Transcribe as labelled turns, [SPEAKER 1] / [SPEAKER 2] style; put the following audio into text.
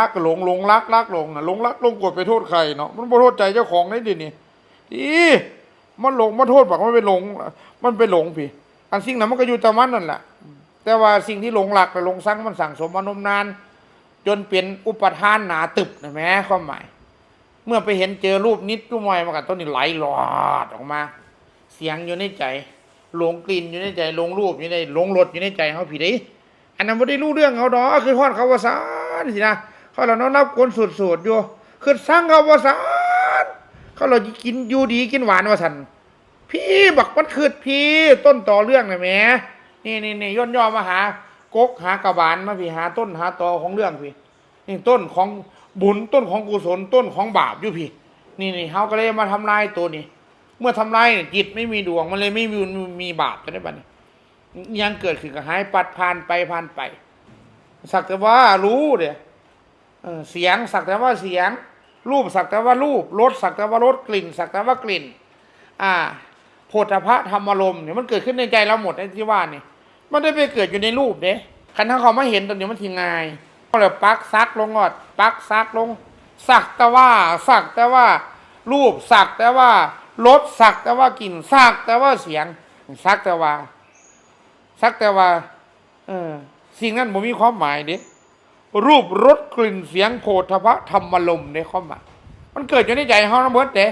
[SPEAKER 1] รักหลงหลงรักรักหลงอะหลงรักหลงกดไปโทษใครเนาะมันโทษใจเจ้าของได้ดินี่อีมันหลงมาโทษบอกมันไปหลง มันไปหลงพี่ อันสิ่งนั้นมันก็อยู่แต่มันนั่นแหละแต่ว่าสิ่งที่หลงหลักและหลงสั่งมันสั่งสมมานมนาน จนเป็นอุปทานหนาตึบนะแม่ความหมาย เมื่อไปเห็นเจอรูปนิดรูปหน่อยมากันต้นนี้ไหลหลอดออกมา เสียงอยู่ในใจหลงกลิ่นอยู่ในใจหลงรูปอยู่ในหลงรสอยู่ในใจเขาผิดดิอันนั้นไม่ได้รู้เรื่องเขาดอกคือทอดเขาวาสาสินะ เขาเราน้องนับคนสุดๆอยู่คือสร้างเขาวาสานเขาเรากินอยู่ดีกินหวานวาสันพี่บักมันคือพี่ต้นต่อเรื่องนะแหม่นี่นี่นี่ย่นย่อมาหากกหากระบาลมาพี่หาต้นหาต่อของเรื่องพี่นี่ต้นของบุญต้นของกุศลต้นของบาปอยู่พี่ นี่นี่เขาก็เลยมาทำลายตัวนี้ เมื่อทำลายเนี่ยจิตไม่มีดวงมันเลยไม่มีมีบาปจะได้บัดนี้ยังเกิดขึ้นก็หายปัดผ่านไปผ่านไป สักแต่ว่ารู้เดีย เสียงสักแต่ว่าเสียง รูปสักแต่ว่ารูปรสสักแต่ว่ารสกลิ่น สักแต่ว่ากลิ่น อ่าโพธพะธรรมอารมเนี่ยมันเกิดขึ้นในใจเราหมดไอ้ที่ว่านี่มันได้ไปเกิดอยู่ในรูปเด้คันถ้าเขาไม่เห็นตอนนี้มันทีงายก็เลยปักซักลงงอดปักซักลง สักแต่ว่า สักแต่ว่า รูปสักแต่ว่ารสสักแต่ว่ากลิ่นสักแต่ว่าเสียง สักแต่ว่า สักแต่ว่า เออสิ่งนั้นผมมีความหมายเด้ รูปรสกลิ่นเสียงโผฏฐพะธรรมลมในข้อมหมายมันเกิดอยู่ในใจเขานะเบิร์ดเด้